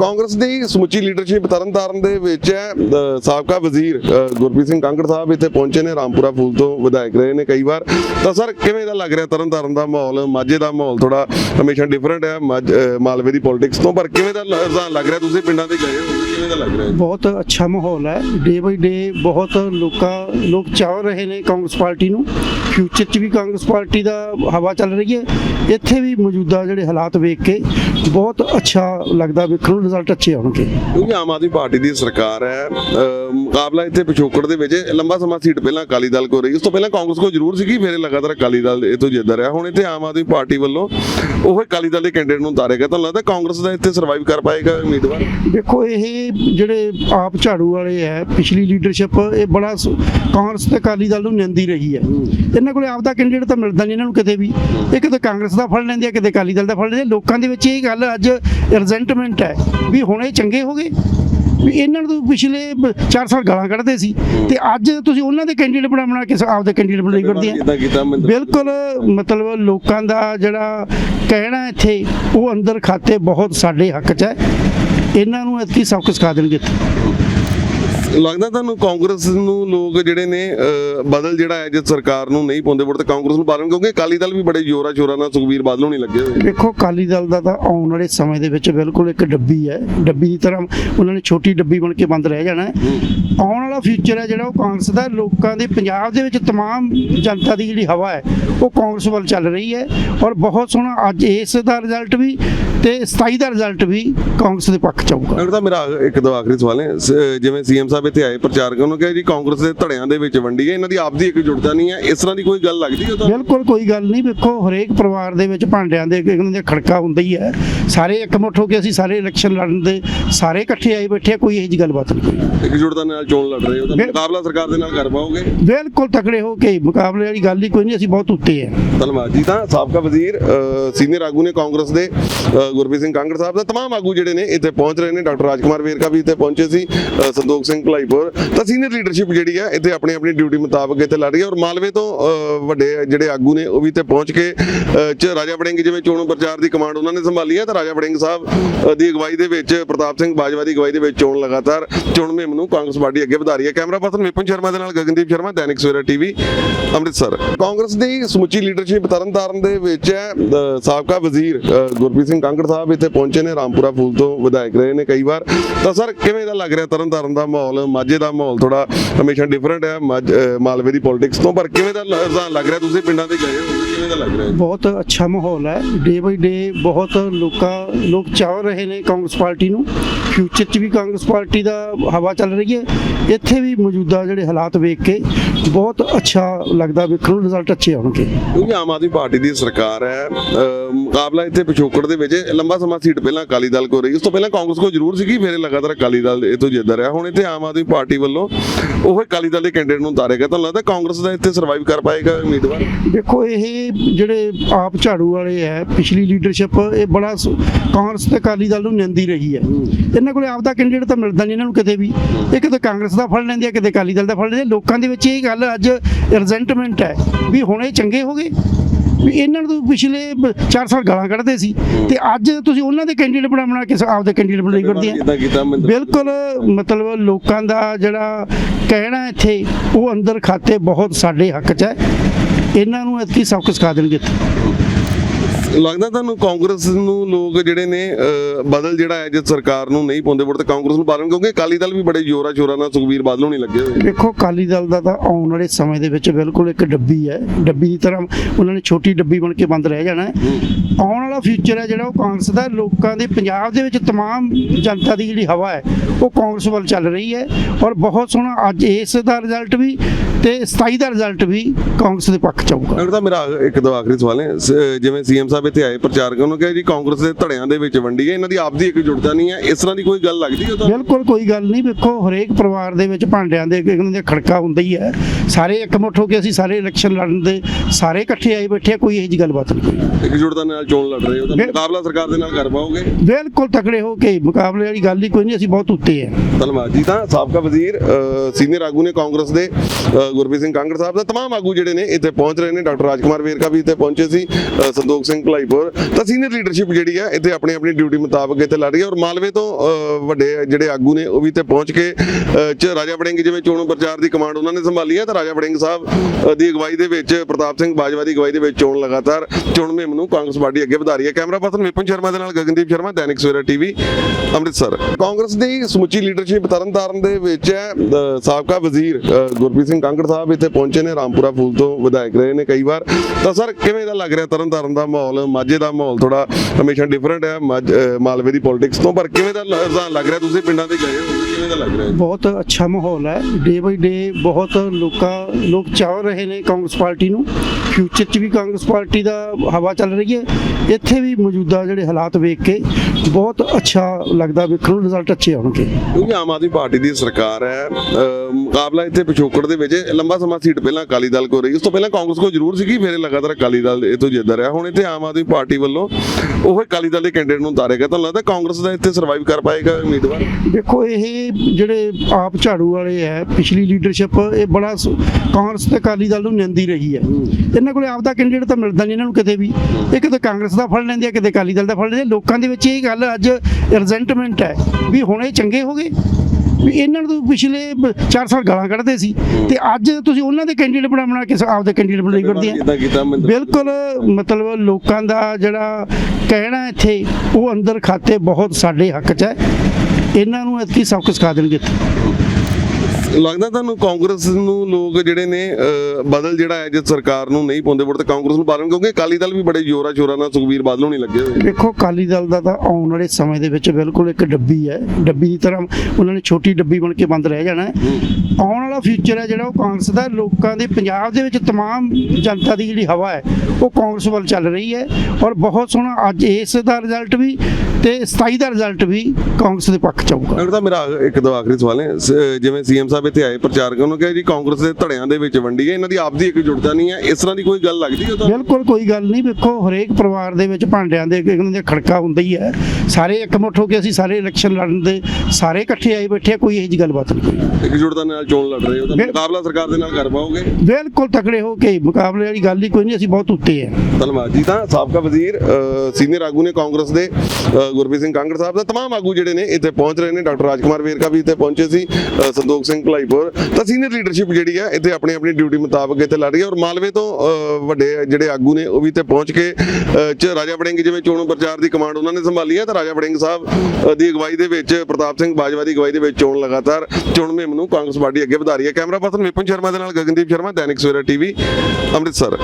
ਕਾਂਗਰਸ ਦੀ ਸਮੁੱਚੀ ਲੀਡਰਸ਼ਿਪ ਤਰਨਤਾਰਨ ਦੇ ਵਿੱਚ ਹੈ। ਸਾਬਕਾ ਵਜ਼ੀਰ ਗੁਰਪ੍ਰੀਤ ਸਿੰਘ ਕਾਂਗੜ ਸਾਹਿਬ ਇੱਥੇ ਪਹੁੰਚੇ ਨੇ, ਰਾਮਪੁਰਾ ਫੂਲ ਤੋਂ ਵਿਧਾਇਕ ਰਹੇ ਨੇ ਕਈ ਵਾਰ। ਤਾਂ ਸਰ, ਕਿਵੇਂ ਦਾ ਲੱਗ ਰਿਹਾ ਤਰਨਤਾਰਨ ਦਾ ਮਾਹੌਲ? ਮਾਝੇ ਦਾ ਮਾਹੌਲ ਥੋੜਾ ਹਮੇਸ਼ਾ ਡਿਫਰੈਂਟ ਹੈ, ਮਾਝ- ਮਾਲਵੇ ਦੀ ਪੋਲਿਟਿਕਸ ਤੋਂ, ਪਰ ਕਿਵੇਂ ਦਾ ਰੁਝਾਨ ਲੱਗ ਰਿਹਾ? ਤੁਸੀਂ ਪਿੰਡਾਂ ਦੇ ਗਏ ਹੋ ਕਿਵੇਂ ਦਾ ਲੱਗ ਰਿਹਾ? ਬਹੁਤ ਅੱਛਾ ਮਾਹੌਲ ਹੈ। ਡੇ ਬਾਈ ਡੇ ਬਹੁਤ ਲੋਕਾਂ, ਲੋਕ ਚਾਹ ਰਹੇ ਨੇ ਕਾਂਗਰਸ ਪਾਰਟੀ ਨੂੰ। ਫਿਊਚਰ 'ਚ ਵੀ ਕਾਂਗਰਸ ਪਾਰਟੀ ਦਾ ਹਵਾ ਚੱਲ ਰਹੀ ਹੈ। ਇੱਥੇ ਵੀ ਮੌਜੂਦਾ ਜਿਹੜੇ ਹਾਲਾਤ ਵੇਖ ਕੇ ਬਹੁਤ ਅੱਛਾ ਲੱਗਦਾ ਵੇਖਣ ਨੂੰ ਰਿਜ਼ਲਟ ਅੱਛੇ ਆਉਣਗੇ। ਕਿਉਂਕਿ ਆਮ ਆਦਮੀ ਪਾਰਟੀ ਦੀ ਸਰਕਾਰ ਹੈ ਮੁਕਾਬਲਾ ਇੱਥੇ ਪਿਛੋਕੜ ਦੇ ਵਿੱਚ ਲੰਬਾ ਸਮਾਂ ਸੀਟ ਪਹਿਲਾਂ ਅਕਾਲੀ ਦਲ ਕੋ ਰਹੀ। ਉਸ ਤੋਂ ਪਹਿਲਾਂ ਕਾਂਗਰਸ ਕੋ ਜ਼ਰੂਰ ਸੀਗੀ ਫਿਰ ਲਗਾਤਾਰ ਅਕਾਲੀ ਦਲ ਇਹ ਤੋਂ ਜਿੱਤਦਾ ਰਿਹਾ। ਹੁਣ ਇੱਥੇ ਆਮ ਆਦਮੀ ਪਾਰਟੀ ਵੱਲੋਂ ਉਹ ਅਕਾਲੀ ਦਲ ਦੇ ਕੈਂਡੀਡੇਟ ਨੂੰ ਉਤਾਰੇਗਾ ਤੁਹਾਨੂੰ ਲੱਗਦਾ ਕਾਂਗਰਸ ਦਾ ਇੱਥੇ ਸਰਵਾਈਵ ਕਰ ਪਾਏਗਾ ਉਮੀਦਵਾਰ? ਦੇਖੋ ਇਹ ਜਿਹੜੇ ਆਪ ਝਾੜੂ ਵਾਲੇ ਹੈ ਪਿਛਲੀ ਲੀਡਰਸ਼ਿਪ ਇਹ ਬੜਾ ਕਾਂਗਰਸ ਤੇ ਅਕਾਲੀ ਦਲ ਨੂੰ ਨਿੰਦੀ ਰਹੀ ਹੈ। ਇਹਨਾਂ ਕੋਲੇ ਆਪ ਦਾ ਕੈਂਡੀਡੇਟ ਤਾਂ ਮਿਲਦਾ ਨਹੀਂ ਇਹਨਾਂ ਨੂੰ ਕਿਤੇ ਵੀ। ਇਹ ਕਿਤੇ ਕਾਂਗਰਸ ਦਾ ਫੜ ਲੈਂਦੇ ਆ ਕਿਤੇ ਅਕਾਲੀ ਦਲ ਦਾ ਫੜ ਲੈਂਦੇ। ਲੋਕਾਂ ਦੇ ਵਿੱਚ ਇਹ ਗੱਲ ਅੱਜ ਰਿਜ਼ੈਂਟਮੈਂਟ ਹੈ ਵੀ ਹੁਣ ਇਹ ਚੰਗੇ ਹੋ ਗਏ। ਵੀ ਇਹਨਾਂ ਨੂੰ ਪਿਛਲੇ 4 ਸਾਲ ਗਾਲਾਂ ਕੱਢਦੇ ਸੀ। ਤੇ ਅੱਜ ਤੁਸੀਂ ਉਹਨਾਂ ਦੇ ਕੈਂਡੀਡੇਟ ਬਣਾ ਬਣਾ ਕੇ ਆਪ ਦੇ ਕੈਂਡੀਡੇਟ ਬਣਾਈ ਫਿਰਦੇ ਆ। ਬਿਲਕੁਲ ਮਤਲਬ ਲੋਕਾਂ ਦਾ ਜਿਹੜਾ ਕਹਿਣਾ ਇੱਥੇ ਉਹ ਅੰਦਰ ਖਾਤੇ ਬਹੁਤ ਸਾਡੇ ਹੱਕ 'ਚ ਹੈ। ਇਹਨਾਂ ਨੂੰ ਇਤਕੀ ਸਬਕ ਸਿਖਾ ਦੇਣਗੇ ਲੱਗਦਾ ਤੁਹਾਨੂੰ ਕਾਂਗਰਸ ਨੂੰ ਲੋਕ ਜਿਹੜੇ ਨੇ ਬਦਲ ਜਿਹੜਾ ਹੈ ਜੇ ਸਰਕਾਰ ਨੂੰ ਨਹੀਂ ਪਾਉਂਦੇ ਵੋਟ ਤੇ ਕਾਂਗਰਸ ਨੂੰ ਪਾਲਣ ਕਿਉਂਕਿ ਅਕਾਲੀ ਦਲ ਵੀ ਬੜੇ ਜ਼ੋਰਾ ਸ਼ੋਰਾ ਨਾਲ ਸੁਖਬੀਰ ਬਾਦਲ ਹੋਣੀ ਲੱਗੇ ਹੋਏ ਦੇਖੋ ਕਾਲੀ ਦਲ ਦਾ ਤਾਂ ਆਉਣ ਵਾਲੇ ਸਮੇਂ ਦੇ ਵਿੱਚ ਬਿਲਕੁਲ ਇੱਕ ਡੱਬੀ ਹੈ। ਡੱਬੀ ਦੀ ਤਰ੍ਹਾਂ ਉਹਨਾਂ ਨੇ ਛੋਟੀ ਡੱਬੀ ਬਣ ਕੇ ਬੰਦ ਰਹਿ ਜਾਣਾ ਹੈ। ਆਉਣ ਵਾਲਾ ਫਿਊਚਰ ਹੈ ਜਿਹੜਾ ਉਹ ਕਾਂਗਰਸ ਦਾ ਲੋਕਾਂ ਦੇ ਪੰਜਾਬ ਦੇ ਵਿੱਚ तमाम ਜਨਤਾ ਦੀ ਜਿਹੜੀ ਹਵਾ ਹੈ ਉਹ ਕਾਂਗਰਸ ਵੱਲ ਚੱਲ ਰਹੀ ਹੈ ਔਰ ਬਹੁਤ ਸੋਹਣਾ ਅੱਜ ਇਸ ਦਾ ਰਿਜ਼ਲਟ ਵੀ ਤੇ 27 ਦਾ ਰਿਜ਼ਲਟ ਵੀ ਕਾਂਗਰਸ ਦੇ ਪੱਖ ਚ ਆਊਗਾ ਅਗਰ ਤਾਂ ਮੇਰਾ ਇੱਕ ਦੋ ਆਖਰੀ ਸਵਾਲ ਹੈ ਸ- ਜਿਵੇਂ ਸੀਐਮ ਸਾਹਿਬ ਇੱਥੇ ਆਏ ਪ੍ਰਚਾਰਕ ਉਹਨਾਂ ਕਿਹਾ ਜੀ ਕਾਂਗਰਸ ਦੇ ਧੜਿਆਂ ਦੇ ਵਿੱਚ ਵੰਡੀ ਹੈ ਇਹਨਾਂ ਦੀ ਆਪਦੀ ਇੱਕ ਜੁੜਤਾ ਨਹੀਂ ਹੈ ਇਸ ਤਰ੍ਹਾਂ ਦੀ ਕੋਈ ਗੱਲ ਲੱਗਦੀ ਹੈ ਤੁਹਾਨੂੰ ਬਿਲਕੁਲ ਕੋਈ ਗੱਲ ਨਹੀਂ ਵੇਖੋ ਹਰੇਕ ਪਰਿਵਾਰ ਦੇ ਵਿੱਚ ਭਾਂਡਿਆਂ ਦੇ ਇਹਨਾਂ ਦੇ ਖੜਕਾ ਹੁੰਦਾ ਹੀ ਹੈ ਸਾਰੇ ਇਕਮੁੱਠ ਹੋ ਕੇ ਅਸੀਂ ਸਾਰੇ ਇਲੈਕਸ਼ਨ ਲੜਨ ਦੇ ਸਾਰੇ ਇਕੱਠੇ ਆਏ ਬੈਠੇ ਆ, ਕੋਈ ਇਹੋ ਜਿਹੀ ਗੱਲਬਾਤ ਨਹੀਂ ਕੋਈ ਇੱਕ ਜੁੜਤਾ ਨਾਲ ਚੋਣ ਲੜ ਰਹੇ ਹੋ ਤਾਂ ਬਿਲ- ਮੁਕਾਬਲਾ ਸਰਕਾਰ ਦੇ ਨਾਲ ਕਰ ਪਾਓਗੇ ਬਿਲਕੁਲ ਤਕੜੇ ਹੋ ਕੇ ਮੁਕਾਬਲੇ ਵਾਲੀ ਗੱਲ ਹੀ ਕੋਈ ਨਹੀਂ ਅਸੀਂ ਬਹੁਤ ਉੱਤੇ ਆ ਧੰਨਵਾਦ ਜੀ ਤਾਂ ਸਾਬਕਾ ਵਜ਼ੀਰ ਸੀਨੀਅਰ ਆਗੂ ਨੇ ਕਾਂਗਰਸ ਦੇ ਅ, ਗੁਰਪ੍ਰੀਤ ਸਿੰਘ ਕਾਂਗੜ ਸਾਹਿਬ ਦਾ तमाम ਆਗੂ ਜਿਹੜੇ ਨੇ ਇੱਥੇ ਪਹੁੰਚ ਰਹੇ ਨੇ ਡਾਕਟਰ ਰਾਜਕੁਮਾਰ ਵੇਰਕਾ ਵੀ ਇੱਥੇ ਪਹੁੰਚੇ ਸੀ ਅ, ਸੰਤੋਖ ਸਿੰਘ ਭਲਾਈਪੁਰ ਤਾਂ ਸੀਨੀਅਰ ਲੀਡਰਸ਼ਿਪ ਜਿਹੜੀ ਹੈ ਇੱਥੇ ਆਪਣੀ ਆਪਣੀ ਡਿਊਟੀ ਮੁਤਾਬਕ ਇੱਥੇ ਲੜ ਰਹੀ ਹੈ ਔਰ ਮਾਲਵੇ ਤੋਂ ਅ, ਵੱਡੇ ਜਿਹੜੇ ਆਗੂ ਨੇ ਉਹ ਵੀ ਇੱਥੇ ਪਹੁੰਚ ਕੇ ਅ, ਚ ਰਾਜਾ ਵੜਿੰਗ ਜਿਵੇਂ ਚੋਣ ਪ੍ਰਚਾਰ ਦੀ ਕਮਾਂਡ ਉਹਨਾਂ ਨੇ ਸੰਭਾਲੀ ਹੈ ਤਾਂ ਰਾਜਾ ਵੜਿੰਗ ਸਾਹਿਬ ਅ, ਦੀ ਅਗਵਾਈ ਦੇ ਵਿੱਚ ਪ੍ਰਤਾਪ ਸਿੰਘ ਬਾਜਵਾ ਦੀ ਅਗਵਾਈ ਦੇ ਵਿੱਚ ਚੋਣ ਲਗਾਤਾਰ ਚੋਣ ਮੁਹਿੰਮ ਨੂੰ ਕਾਂਗਰਸ ਪਾਰਟੀ ਅੱਗੇ ਵਧਾ ਰਹੀ ਹੈ। ਕੈਮਰਾ ਪਰਸਨ ਵਿਪਨ ਸ਼ਰਮਾ ਦੇ ਨਾਲ ਗਗਨਦੀਪ ਸ਼ਰਮਾ, ਦੈਨਿਕ ਸਵੇਰਾ ਟੀਵੀ, ਅੰਮ੍ਰਿਤਸਰ। ਕਾਂਗਰਸ ਦੀ ਸਮੁੱਚੀ ਲੀਡਰਸ਼ਿਪ ਤਰਨਤਾਰਨ ਦੇ ਵਿੱਚ ਹੈ। ਸਾਬਕਾ ਵਜ਼ੀਰ ਗੁਰਪ੍ਰੀਤ ਸਿੰਘ ਕਾਂਗੜ ਸਾਹਿਬ ਇੱਥੇ ਪਹੁੰਚੇ ਨੇ, ਰਾਮਪੁਰਾ ਫੂਲ ਤੋਂ ਵਿਧਾਇਕ ਰਹੇ ਨੇ ਕਈ ਵਾਰ। ਤਾਂ ਸਰ, ਕਿਵੇਂ ਦਾ ਲੱਗ ਰਿਹਾ ਤਰਨਤਾਰਨ ਦਾ ਮਾਹੌਲ? ਮਾਝੇ ਦਾ ਮਾਹੌਲ ਥੋੜਾ ਹਮੇਸ਼ਾ ਡਿਫਰੈਂਟ ਹੈ ਮਾਲਵੇ ਦੀ ਪੋਲਿਟਿਕਸ ਤੋਂ, ਪਰ ਕਿਵੇਂ ਦਾ ਲੱਗ ਰਿਹਾ? ਤੁਸੀਂ ਪਿੰਡਾਂ ਦੇ ਗਏ ਹੋ ਕਿਵੇਂ ਦਾ ਲੱਗ ਰਿਹਾ? ਬਹੁਤ ਅੱਛਾ ਮਾਹੌਲ ਹੈ। ਡੇ ਬਾਈ ਡੇ ਬਹੁਤ ਲੋਕਾਂ, ਲੋਕ ਚਾਹ ਰਹੇ ਨੇ ਕਾਂਗਰਸ ਪਾਰਟੀ ਨੂੰ। ਫਿਊਚਰ 'ਚ ਵੀ ਕਾਂਗਰਸ ਪਾਰਟੀ ਦਾ ਹਵਾ ਚੱਲ ਰਹੀ ਹੈ। ਇੱਥੇ ਵੀ ਮੌਜੂਦਾ ਜਿਹੜੇ ਹਾਲਾਤ ਵੇਖ ਕੇ ਬਹੁਤ ਅੱਛਾ ਲੱਗਦਾ ਵੇਖਣ ਨੂੰ ਰਿਜ਼ਲਟ ਅੱਛੇ ਆਉਣਗੇ। ਕਿਉਂਕਿ ਆਮ ਆਦਮੀ ਪਾਰਟੀ ਦੀ ਸਰਕਾਰ ਹੈ ਮੁਕਾਬਲਾ ਇੱਥੇ ਪਿਛੋਕੜ ਦੇ ਵਿੱਚ ਲੰਬਾ ਸਮਾਂ ਸੀਟ ਪਹਿਲਾਂ ਅਕਾਲੀ ਦਲ ਕੋ ਰਹੀ। ਉਸ ਤੋਂ ਪਹਿਲਾਂ ਕਾਂਗਰਸ ਕੋ ਜ਼ਰੂਰ ਸੀਗੀ ਫਿਰ ਲਗਾਤਾਰ ਅਕਾਲੀ ਦਲ ਇਹ ਤੋਂ ਜਿੱਤਦਾ ਰਿਹਾ। ਹੁਣ ਇੱਥੇ ਆਮ ਆਦਮੀ ਪਾਰਟੀ ਵੱਲੋਂ ਉਹ ਅਕਾਲੀ ਦਲ ਦੇ ਕੈਂਡੀਡੇਟ ਨੂੰ ਉਤਾਰੇਗਾ ਤੁਹਾਨੂੰ ਲੱਗਦਾ ਕਾਂਗਰਸ ਦਾ ਇੱਥੇ ਸਰਵਾਈਵ ਕਰ ਪਾਏਗਾ ਉਮੀਦਵਾਰ? ਦੇਖੋ ਇਹ ਜਿਹੜੇ ਆਪ ਝਾੜੂ ਵਾਲੇ ਹੈ ਪਿਛਲੀ ਲੀਡਰਸ਼ਿਪ ਇਹ ਬੜਾ ਕਾਂਗਰਸ ਤੇ ਅਕਾਲੀ ਦਲ ਨੂੰ ਨਿੰਦੀ ਰਹੀ ਹੈ। ਇਹਨਾਂ ਕੋਲੇ ਆਪ ਦਾ ਕੈਂਡੀਡੇਟ ਤਾਂ ਮਿਲਦਾ ਨਹੀਂ ਇਹਨਾਂ ਨੂੰ ਕਿਤੇ ਵੀ। ਇਹ ਕਿਤੇ ਕਾਂਗਰਸ ਦਾ ਫੜ ਲੈਂਦੇ ਆ ਕਿਤੇ ਅਕਾਲੀ ਦਲ ਦਾ ਫੜ ਲੈਂਦੇ। ਲੋਕਾਂ ਦੇ ਵਿੱਚ ਇਹ ਗੱਲ ਅੱਜ ਰਿਜ਼ੈਂਟਮੈਂਟ ਹੈ ਵੀ ਹੁਣ ਚੰਗੇ ਹੋ ਗਏ? ਵੀ ਇਹਨਾਂ ਨੂੰ ਪਿਛਲੇ 4 ਸਾਲ ਗਾਲਾਂ ਕੱਢਦੇ ਸੀ। ਤੇ ਅੱਜ ਤੁਸੀਂ ਉਹਨਾਂ ਦੇ ਕੈਂਡੀਡੇਟ ਬਣਾ ਬਣਾ ਕੇ ਆਪ ਦੇ ਕੈਂਡੀਡੇਟ ਬਣਾਈ ਫਿਰਦੇ ਆ। ਬਿਲਕੁਲ ਮਤਲਬ ਲੋਕਾਂ ਦਾ ਜਿਹੜਾ ਕਹਿਣਾ ਇੱਥੇ ਉਹ ਅੰਦਰ ਖਾਤੇ ਬਹੁਤ ਸਾਡੇ ਹੱਕ 'ਚ ਹੈ। ਇਹਨਾਂ ਨੂੰ ਇਤਕੀ ਸਬਕ ਸਿਖਾ ਦੇਣਗੇ ਲੱਗਦਾ ਤੁਹਾਨੂੰ ਕਾਂਗਰਸ ਨੂੰ ਲੋਕ ਜਿਹੜੇ ਨੇ ਬਦਲ ਜਿਹੜਾ ਹੈ ਜੇ ਸਰਕਾਰ ਨੂੰ ਨਹੀਂ ਪਾਉਂਦੇ ਵੋਟ ਤੇ ਕਾਂਗਰਸ ਨੂੰ ਪਾਲਣ ਕਿਉਂਕਿ ਅਕਾਲੀ ਦਲ ਵੀ ਬੜੇ ਜ਼ੋਰਾ ਸ਼ੋਰਾ ਨਾਲ ਸੁਖਬੀਰ ਬਾਦਲ ਹੋਣੀ ਲੱਗੇ ਹੋਏ ਦੇਖੋ ਕਾਲੀ ਦਲ ਦਾ ਤਾਂ ਆਉਣ ਵਾਲੇ ਸਮੇਂ ਦੇ ਵਿੱਚ ਬਿਲਕੁਲ ਇੱਕ ਡੱਬੀ ਹੈ। ਡੱਬੀ ਦੀ ਤਰ੍ਹਾਂ ਉਹਨਾਂ ਨੇ ਛੋਟੀ ਡੱਬੀ ਬਣ ਕੇ ਬੰਦ ਰਹਿ ਜਾਣਾ ਹੈ। ਆਉਣ ਵਾਲਾ ਫਿਊਚਰ ਹੈ ਜਿਹੜਾ ਉਹ ਕਾਂਗਰਸ ਦਾ ਲੋਕਾਂ ਦੇ ਪੰਜਾਬ ਦੇ ਵਿੱਚ तमाम ਜਨਤਾ ਦੀ ਜਿਹੜੀ ਹਵਾ ਹੈ ਉਹ ਕਾਂਗਰਸ ਵੱਲ ਚੱਲ ਰਹੀ ਹੈ ਔਰ ਬਹੁਤ ਸੋਹਣਾ ਅੱਜ ਇਸ ਦਾ ਰਿਜ਼ਲਟ ਵੀ ਤੇ 27 ਦਾ ਰਿਜ਼ਲਟ ਵੀ ਕਾਂਗਰਸ ਦੇ ਪੱਖ ਚ ਆਊਗਾ ਅਗਰ ਤਾਂ ਮੇਰਾ ਇੱਕ ਦੋ ਆਖਰੀ ਸਵਾਲ ਹੈ ਸ- ਜਿਵੇਂ ਸੀਐਮ ਸਾਹਿਬ ਇੱਥੇ ਆਏ ਪ੍ਰਚਾਰਕ ਉਹਨਾਂ ਕਿਹਾ ਜੀ ਕਾਂਗਰਸ ਦੇ ਧੜਿਆਂ ਦੇ ਵਿੱਚ ਵੰਡੀ ਹੈ ਇਹਨਾਂ ਦੀ ਆਪਦੀ ਇੱਕ ਜੁੜਤਾ ਨਹੀਂ ਹੈ ਇਸ ਤਰ੍ਹਾਂ ਦੀ ਕੋਈ ਗੱਲ ਲੱਗਦੀ ਹੈ ਤੁਹਾਨੂੰ ਬਿਲਕੁਲ ਕੋਈ ਗੱਲ ਨਹੀਂ ਵੇਖੋ ਹਰੇਕ ਪਰਿਵਾਰ ਦੇ ਵਿੱਚ ਭਾਂਡਿਆਂ ਦੇ ਇਹਨਾਂ ਦੇ ਖੜਕਾ ਹੁੰਦਾ ਹੀ ਹੈ ਸਾਰੇ ਇਕਮੁੱਠ ਹੋ ਕੇ ਅਸੀਂ ਸਾਰੇ ਇਲੈਕਸ਼ਨ ਲੜਨ ਦੇ ਸਾਰੇ ਇਕੱਠੇ ਆਏ ਬੈਠੇ ਆ, ਕੋਈ ਇਹੋ ਜਿਹੀ ਗੱਲਬਾਤ ਨਹੀਂ ਕੋਈ ਇੱਕ ਜੁੜਤਾ ਨਾਲ ਚੋਣ ਲੜ ਲੜ ਰਹੇ ਹੋ ਤਾਂ ਬਿਲ- ਮੁਕਾਬਲਾ ਸਰਕਾਰ ਦੇ ਨਾਲ ਕਰ ਪਾਓਗੇ ਬਿਲਕੁਲ ਤਕੜੇ ਹੋ ਕੇ ਮੁਕਾਬਲੇ ਵਾਲੀ ਗੱਲ ਹੀ ਕੋਈ ਨਹੀਂ ਅਸੀਂ ਬਹੁਤ ਉੱਤੇ ਆ ਧੰਨਵਾਦ ਜੀ ਤਾਂ ਸਾਬਕਾ ਵਜ਼ੀਰ ਸੀਨੀਅਰ ਆਗੂ ਨੇ ਕਾਂਗਰਸ ਦੇ ਅ, ਗੁਰਪ੍ਰੀਤ ਸਿੰਘ ਕਾਂਗੜ ਸਾਹਿਬ ਦਾ तमाम ਆਗੂ ਜਿਹੜੇ ਨੇ ਇੱਥੇ ਪਹੁੰਚ ਰਹੇ ਨੇ ਡਾਕਟਰ ਰਾਜਕੁਮਾਰ ਵੇਰਕਾ ਵੀ ਇੱਥੇ ਪਹੁੰਚੇ ਸੀ ਅ, ਸੰਤੋਖ ਸਿੰਘ ਭਲਾਈਪੁਰ ਤਾਂ ਸੀਨੀਅਰ ਲੀਡਰਸ਼ਿਪ ਜਿਹੜੀ ਹੈ ਇੱਥੇ ਆਪਣੀ ਆਪਣੀ ਡਿਊਟੀ ਮੁਤਾਬਕ ਇੱਥੇ ਲੜ ਰਹੀ ਹੈ ਔਰ ਮਾਲਵੇ ਤੋਂ ਅ, ਵੱਡੇ ਜਿਹੜੇ ਆਗੂ ਨੇ ਉਹ ਵੀ ਇੱਥੇ ਪਹੁੰਚ ਕੇ ਅ, ਚ ਰਾਜਾ ਵੜਿੰਗ ਜਿਵੇਂ ਚੋਣ ਪ੍ਰਚਾਰ ਦੀ ਕਮਾਂਡ ਉਹਨਾਂ ਨੇ ਸੰਭਾਲੀ ਹੈ ਤਾਂ ਰਾਜਾ ਵੜਿੰਗ ਸਾਹਿਬ ਅ, ਦੀ ਅਗਵਾਈ ਦੇ ਵਿੱਚ ਪ੍ਰਤਾਪ ਸਿੰਘ ਬਾਜਵਾ ਦੀ ਅਗਵਾਈ ਦੇ ਵਿੱਚ ਚੋਣ ਲਗਾਤਾਰ ਚੋਣ ਮੁਹਿੰਮ ਨੂੰ ਕਾਂਗਰਸ ਪਾਰਟੀ ਅੱਗੇ ਵਧਾ ਰਹੀ ਹੈ। ਕੈਮਰਾ ਪਰਸਨ ਵਿਪਨ ਸ਼ਰਮਾ ਦੇ ਨਾਲ ਗਗਨਦੀਪ ਸ਼ਰਮਾ, ਦੈਨਿਕ ਸਵੇਰਾ ਟੀਵੀ, ਅੰਮ੍ਰਿਤਸਰ। ਕਾਂਗਰਸ ਦੀ ਸਮੁੱਚੀ ਲੀਡਰਸ਼ਿਪ ਤਰਨਤਾਰਨ ਦੇ ਵਿੱਚ ਹੈ। ਸਾਬਕਾ ਵਜ਼ੀਰ ਗੁਰਪ੍ਰੀਤ ਸਿੰਘ ਕਾਂਗੜ ਸਾਹਿਬ ਇੱਥੇ ਪਹੁੰਚੇ ਨੇ, ਰਾਮਪੁਰਾ ਫੂਲ ਤੋਂ ਵਿਧਾਇਕ ਰਹੇ ਨੇ ਕਈ ਵਾਰ। ਤਾਂ ਸਰ, ਕਿਵੇਂ ਦਾ ਲੱਗ ਰਿਹਾ ਤਰਨਤਾਰਨ ਦਾ ਮਾਹੌਲ? ਮਾਝੇ ਦਾ ਮਾਹੌਲ ਥੋੜਾ ਹਮੇਸ਼ਾ ਡਿਫਰੈਂਟ ਹੈ ਮਾਲਵੇ ਦੀ ਪੋਲਿਟਿਕਸ ਤੋਂ, ਪਰ ਕਿਵੇਂ ਦਾ ਰੁਝਾਨ ਲੱਗ ਰਿਹਾ? ਤੁਸੀਂ ਪਿੰਡਾਂ ਤੇ ਗਏ ਹੋ ਕਿਵੇਂ ਦਾ ਲੱਗ ਰਿਹਾ? ਬਹੁਤ ਅੱਛਾ ਮਾਹੌਲ ਹੈ। ਡੇ ਬਾਈ ਡੇ ਬਹੁਤ ਲੋਕਾਂ, ਲੋਕ ਚਾਹ ਰਹੇ ਨੇ ਕਾਂਗਰਸ ਪਾਰਟੀ ਨੂੰ। ਫਿਊਚਰ 'ਚ ਵੀ ਕਾਂਗਰਸ ਪਾਰਟੀ ਦਾ ਹਵਾ ਚੱਲ ਰਹੀ ਹੈ। ਇੱਥੇ ਵੀ ਮੌਜੂਦਾ ਜਿਹੜੇ ਹਾਲਾਤ ਵੇਖ ਕੇ ਬਹੁਤ ਅੱਛਾ ਲੱਗਦਾ ਵੇਖਣ ਨੂੰ ਰਿਜ਼ਲਟ ਅੱਛੇ ਆਉਣਗੇ। ਕਿਉਂਕਿ ਆਮ ਆਦਮੀ ਪਾਰਟੀ ਦੀ ਸਰਕਾਰ ਹੈ ਮੁਕਾਬਲਾ ਇੱਥੇ ਪਿਛੋਕੜ ਦੇ ਵਿੱਚ ਲੰਬਾ ਸਮਾਂ ਸੀਟ ਪਹਿਲਾਂ ਅਕਾਲੀ ਦਲ ਕੋ ਰਹੀ। ਉਸ ਤੋਂ ਪਹਿਲਾਂ ਕਾਂਗਰਸ ਕੋ ਜ਼ਰੂਰ ਸੀਗੀ ਫਿਰ ਲਗਾਤਾਰ ਅਕਾਲੀ ਦਲ ਇਹ ਤੋਂ ਜਿੱਤਦਾ ਰਿਹਾ। ਹੁਣ ਇੱਥੇ ਆਮ ਆਦਮੀ ਪਾਰਟੀ ਵੱਲੋਂ ਉਹ ਅਕਾਲੀ ਦਲ ਦੇ ਕੈਂਡੀਡੇਟ ਨੂੰ ਉਤਾਰੇਗਾ ਤਾਂ ਲੱਗਦਾ ਕਾਂਗਰਸ ਦਾ ਇੱਥੇ ਸਰਵਾਈਵ ਕਰ ਪਾਏਗਾ ਉਮੀਦਵਾਰ? ਦੇਖੋ ਇਹ ਜਿਹੜੇ ਆਪ ਝਾੜੂ ਵਾਲੇ ਹੈ ਪਿਛਲੀ ਲੀਡਰਸ਼ਿਪ ਇਹ ਬੜਾ ਕਾਂਗਰਸ ਤੇ ਅਕਾਲੀ ਦਲ ਨੂੰ ਨਿੰਦੀ ਰਹੀ ਹੈ। ਇਹਨਾਂ ਕੋਲੇ ਆਪਦਾ ਕੈਂਡੀਡੇਟ ਤਾਂ ਮਿਲਦਾ ਨਹੀਂ ਇਹਨਾਂ ਨੂੰ ਕਿਤੇ ਵੀ। ਇਹ ਕਿਤੇ ਕਾਂਗਰਸ ਦਾ ਫੜ ਲੈਂਦੇ ਆ ਕਿਤੇ ਅਕਾਲੀ ਦਲ ਦਾ ਫੜ ਲੈਂਦੇ। ਲੋਕਾਂ ਦੇ ਵਿੱਚ ਇਹ ਗੱਲ ਅੱਜ ਰਿਜ਼ੈਂਟਮੈਂਟ ਹੈ ਵੀ ਹੁਣ ਚੰਗੇ ਹੋ ਗਏ? ਵੀ ਇਹਨਾਂ ਨੂੰ ਪਿਛਲੇ 4 ਸਾਲ ਗਾਲਾਂ ਕੱਢਦੇ ਸੀ। ਤੇ ਅੱਜ ਤੁਸੀਂ ਉਹਨਾਂ ਦੇ ਕੈਂਡੀਡੇਟ ਬਣਾ ਬਣਾ ਕੇ ਆਪਦੇ ਕੈਂਡੀਡੇਟ ਬਣਾਈ ਫਿਰਦੇ ਆ। ਬਿਲਕੁਲ ਮਤਲਬ ਲੋਕਾਂ ਦਾ ਜਿਹੜਾ ਕਹਿਣਾ ਇੱਥੇ ਉਹ ਅੰਦਰ ਖਾਤੇ ਬਹੁਤ ਸਾਡੇ ਹੱਕ 'ਚ ਹੈ। ਇਹਨਾਂ ਨੂੰ ਇਤਕੀ ਸਬਕ ਸਿਖਾ ਦੇਣਗੇ ਲੱਗਦਾ ਤੁਹਾਨੂੰ ਕਾਂਗਰਸ ਨੂੰ ਲੋਕ ਜਿਹੜੇ ਨੇ ਬਦਲ ਜਿਹੜਾ ਹੈ ਜੇ ਸਰਕਾਰ ਨੂੰ ਨਹੀਂ ਪਾਉਂਦੇ ਵੋਟ ਤੇ ਕਾਂਗਰਸ ਨੂੰ ਪਾਲਣ ਕਿਉਂਕਿ ਅਕਾਲੀ ਦਲ ਵੀ ਬੜੇ ਜ਼ੋਰਾ ਸ਼ੋਰਾ ਨਾਲ ਸੁਖਬੀਰ ਬਾਦਲ ਹੋਣੀ ਲੱਗੇ ਹੋਏ। ਦੇਖੋ ਅਕਾਲੀ ਦਲ ਦਾ ਤਾਂ ਆਉਣ ਵਾਲੇ ਸਮੇਂ ਦੇ ਵਿੱਚ ਬਿਲਕੁਲ ਇੱਕ ਡੱਬੀ ਹੈ। ਡੱਬੀ ਦੀ ਤਰ੍ਹਾਂ ਉਹਨਾਂ ਨੇ ਛੋਟੀ ਡੱਬੀ ਬਣ ਕੇ ਬੰਦ ਰਹਿ ਜਾਣਾ ਹੈ। ਆਉਣ ਵਾਲਾ ਫਿਊਚਰ ਹੈ ਜਿਹੜਾ ਉਹ ਕਾਂਗਰਸ ਦਾ ਲੋਕਾਂ ਦੇ ਪੰਜਾਬ ਦੇ ਵਿੱਚ तमाम ਜਨਤਾ ਦੀ ਜਿਹੜੀ ਹਵਾ ਹੈ ਉਹ ਕਾਂਗਰਸ ਵੱਲ ਚੱਲ ਰਹੀ ਹੈ ਔਰ ਬਹੁਤ ਸੋਹਣਾ ਅੱਜ ਇਸ ਦਾ ਰਿਜ਼ਲਟ ਵੀ ਤੇ 27 ਦਾ ਰਿਜ਼ਲਟ ਵੀ ਕਾਂਗਰਸ ਦੇ ਪੱਖ ਚ ਆਊਗਾ ਡਾਕਟਰ ਸਾਹਿਬ ਮੇਰਾ ਆ- ਇੱਕ ਦੋ ਆਖਰੀ ਸਵਾਲ ਹੈ ਸ- ਜਿਵੇਂ ਸੀਐਮ ਸਾਹਿਬ ਇੱਥੇ ਆਏ ਪ੍ਰਚਾਰਕ ਉਹਨਾਂ ਕਿਹਾ ਜੀ ਕਾਂਗਰਸ ਦੇ ਧੜਿਆਂ ਦੇ ਵਿੱਚ ਵੰਡੀ ਹੈ ਇਹਨਾਂ ਦੀ ਆਪਦੀ ਇੱਕ ਜੁੜਤਾ ਨਹੀਂ ਹੈ ਇਸ ਤਰ੍ਹਾਂ ਦੀ ਕੋਈ ਗੱਲ ਲੱਗਦੀ ਹੈ ਤੁਹਾਨੂੰ ਬਿਲਕੁਲ ਕੋਈ ਗੱਲ ਨਹੀਂ ਵੇਖੋ ਹਰੇਕ ਪਰਿਵਾਰ ਦੇ ਵਿੱਚ ਭਾਂਡਿਆਂ ਦੇ ਇਹਨਾਂ ਦੇ ਖੜਕਾ ਹੁੰਦਾ ਹੀ ਹੈ ਸਾਰੇ ਇਕਮੁੱਠ ਹੋ ਕੇ ਅਸੀਂ ਸਾਰੇ ਇਲੈਕਸ਼ਨ ਲੜਨ ਦੇ ਸਾਰੇ ਇਕੱਠੇ ਆਏ ਬੈਠੇ ਆ, ਕੋਈ ਇਹੋ ਜਿਹੀ ਗੱਲਬਾਤ ਨਹੀਂ ਕੋਈ ਇੱਕ ਜੁੜਤਾ ਨਾਲ ਚੋਣ ਲੜ ਰਹੇ ਹੋ ਤਾਂ ਬਿਲ- ਮੁਕਾਬਲਾ ਸਰਕਾਰ ਦੇ ਨਾਲ ਕਰ ਪਾਓਗੇ ਬਿਲਕੁਲ ਤਕੜੇ ਹੋ ਕੇ ਮੁਕਾਬਲੇ ਵਾਲੀ ਗੱਲ ਹੀ ਕੋਈ ਨਹੀਂ ਅਸੀਂ ਬਹੁਤ ਉੱਤੇ ਆ ਧੰਨਵਾਦ ਜੀ ਤਾਂ ਸਾਬਕਾ ਵਜ਼ੀਰ ਸੀਨੀਅਰ ਆਗੂ ਨੇ ਕਾਂਗਰਸ ਦੇ ਅ, ਗੁਰਪ੍ਰੀਤ ਸਿੰਘ ਕਾਂਗੜ ਸਾਹਿਬ ਦਾ तमाम ਆਗੂ ਜਿਹੜੇ ਨੇ ਇੱਥੇ ਪਹੁੰਚ ਰਹੇ ਨੇ ਡਾਕਟਰ ਰਾਜਕੁਮਾਰ ਵੇਰਕਾ ਵੀ ਇੱਥੇ ਪਹੁੰਚੇ ਸੀ ਅ, ਸੰਤੋਖ ਸਿੰਘ ਭਲਾਈਪੁਰ ਤਾਂ ਸੀਨੀਅਰ ਲੀਡਰਸ਼ਿਪ ਜਿਹੜੀ ਹੈ ਇੱਥੇ ਆਪਣੀ ਆਪਣੀ ਡਿਊਟੀ ਮੁਤਾਬਕ ਇੱਥੇ ਲੜ ਰਹੀ ਹੈ ਔਰ ਮਾਲਵੇ ਤੋਂ ਅ, ਵੱਡੇ ਜਿਹੜੇ ਆਗੂ ਨੇ ਉਹ ਵੀ ਇੱਥੇ ਪਹੁੰਚ ਕੇ ਅ, ਚ ਰਾਜਾ ਵੜਿੰਗ ਜਿਵੇਂ ਚੋਣ ਪ੍ਰਚਾਰ ਦੀ ਕਮਾਂਡ ਉਹਨਾਂ ਨੇ ਸੰਭਾਲੀ ਹੈ ਤਾਂ ਰਾਜਾ ਵੜਿੰਗ ਸਾਹਿਬ ਅ, ਦੀ ਅਗਵਾਈ ਦੇ ਵਿੱਚ ਪ੍ਰਤਾਪ ਸਿੰਘ ਬਾਜਵਾ ਦੀ ਅਗਵਾਈ ਦੇ ਵਿੱਚ ਚੋਣ ਲਗਾਤਾਰ ਚੋਣ ਮੁਹਿੰਮ ਨੂੰ ਕਾਂਗਰਸ ਪਾਰਟੀ ਅੱਗੇ ਵਧਾ ਰਹੀ ਹੈ। ਕੈਮਰਾ ਪਰਸਨ ਵਿਪਨ ਸ਼ਰਮਾ ਦੇ ਨਾਲ ਗਗਨਦੀਪ ਸ਼ਰਮਾ ਦੈਨਿਕ ਸਵੇਰਾ ਟੀਵੀ ਅੰਮ੍ਰਿਤਸਰ।